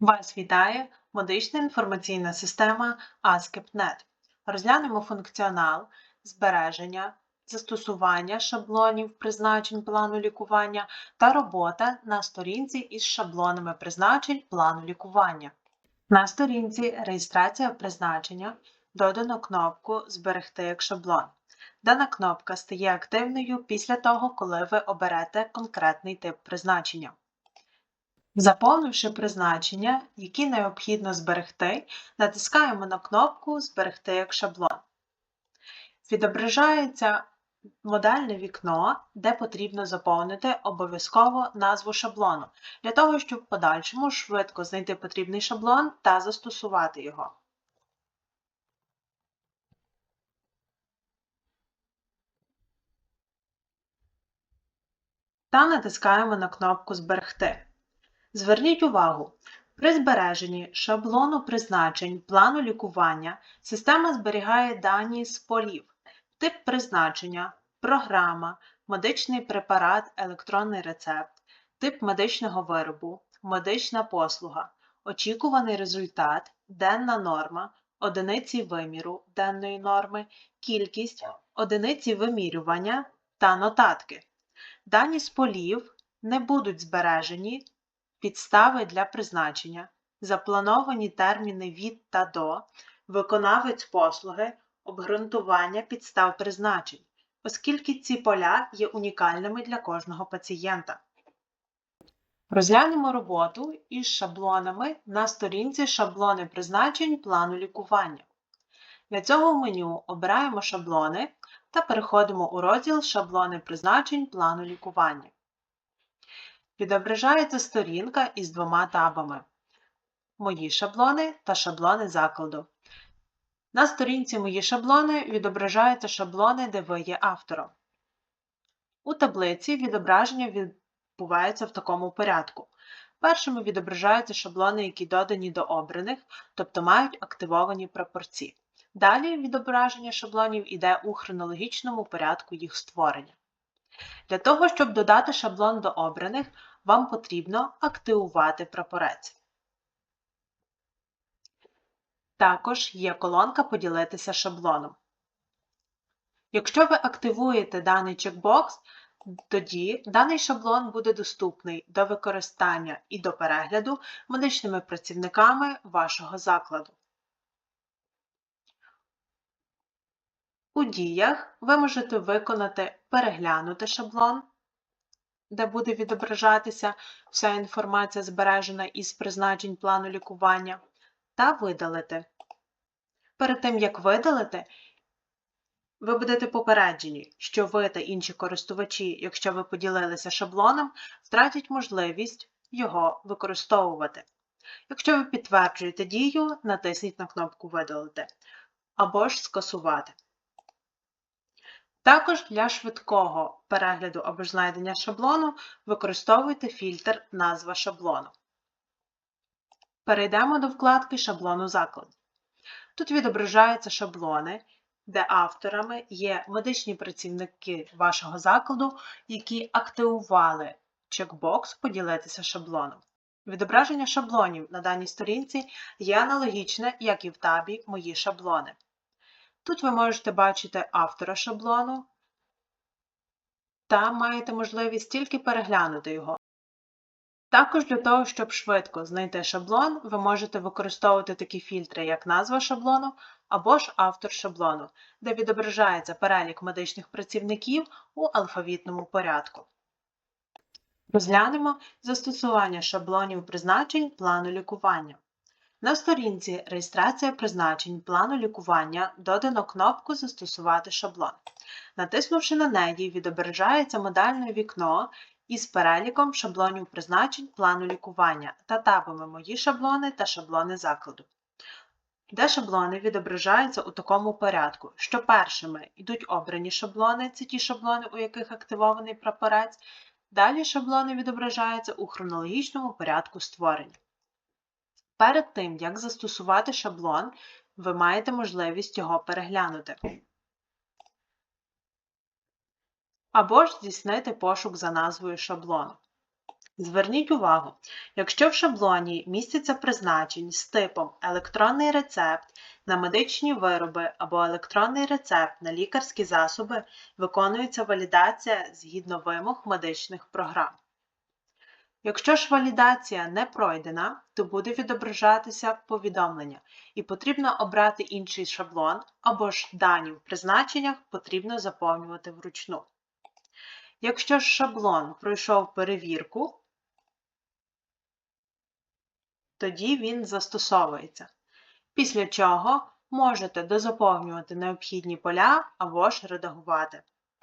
Вас вітає медична інформаційна система ASCII.NET. Розглянемо функціонал збереження, застосування шаблонів призначень плану лікування та робота на сторінці із шаблонами призначень плану лікування. На сторінці Реєстрація призначення додано кнопку Зберегти як шаблон. Дана кнопка стає активною після того, коли ви оберете конкретний тип призначення. Заповнивши призначення, які необхідно зберегти, натискаємо на кнопку Зберегти як шаблон. Відображається модальне вікно, де потрібно заповнити обов'язково назву шаблону, для того, щоб в подальшому швидко знайти потрібний шаблон та застосувати його. Та натискаємо на кнопку Зберегти. Зверніть увагу, при збереженні шаблону призначень плану лікування система зберігає дані з полів, тип призначення, програма, медичний препарат, електронний рецепт, тип медичного виробу, медична послуга, очікуваний результат, денна норма, одиниці виміру денної норми, кількість, одиниці вимірювання та нотатки. Дані з полів не будуть збережені підстави для призначення, заплановані терміни від та до, виконавець послуги, обґрунтування підстав призначень, оскільки ці поля є унікальними для кожного пацієнта. Розглянемо роботу із шаблонами на сторінці Шаблони призначень плану лікування. Для цього меню обираємо шаблони та переходимо у розділ Шаблони призначень плану лікування. Відображається сторінка із двома табами Мої шаблони та шаблони закладу. На сторінці Мої шаблони відображаються шаблони, де ви є автором. У таблиці відображення відбувається в такому порядку. Першими відображаються шаблони, які додані до обраних, тобто мають активовані прапорці. Далі відображення шаблонів іде у хронологічному порядку їх створення. Для того, щоб додати шаблон до обраних, вам потрібно активувати прапорець. Також є колонка Поділитися шаблоном. Якщо ви активуєте даний чекбокс, тоді даний шаблон буде доступний до використання і до перегляду медичними працівниками вашого закладу. У діях ви можете виконати переглянути шаблон, де буде відображатися вся інформація, збережена із призначень плану лікування, та видалити. Перед тим, як видалити, ви будете попереджені, що ви та інші користувачі, якщо ви поділилися шаблоном, втратять можливість його використовувати. Якщо ви підтверджуєте дію, натисніть на кнопку Видалити або ж скасувати. Також для швидкого перегляду або ж знайдення шаблону використовуйте фільтр Назва шаблону. Перейдемо до вкладки Шаблону закладу. Тут відображаються шаблони, де авторами є медичні працівники вашого закладу, які активували чекбокс Поділитися шаблоном. Відображення шаблонів на даній сторінці є аналогічне, як і в табі Мої шаблони. Тут ви можете бачити автора шаблону та маєте можливість тільки переглянути його. Також для того, щоб швидко знайти шаблон, ви можете використовувати такі фільтри, як назва шаблону або ж автор шаблону, де відображається перелік медичних працівників у алфавітному порядку. Розглянемо застосування шаблонів призначень плану лікування. На сторінці Реєстрація призначень плану лікування додано кнопку Застосувати шаблон. Натиснувши на неї, відображається модальне вікно із переліком шаблонів призначень плану лікування та табами Мої шаблони та шаблони закладу. Де шаблони відображаються у такому порядку, що першими йдуть обрані шаблони, це ті шаблони, у яких активований прапорець, далі шаблони відображаються у хронологічному порядку створення. Перед тим, як застосувати шаблон, ви маєте можливість його переглянути. Або ж здійснити пошук за назвою шаблону. Зверніть увагу, якщо в шаблоні міститься призначень з типом електронний рецепт на медичні вироби або електронний рецепт на лікарські засоби, виконується валідація згідно вимог медичних програм. Якщо ж валідація не пройдена, то буде відображатися повідомлення і потрібно обрати інший шаблон або ж дані в призначеннях потрібно заповнювати вручну. Якщо ж шаблон пройшов перевірку, тоді він застосовується. Після чого можете дозаповнювати необхідні поля або ж редагувати.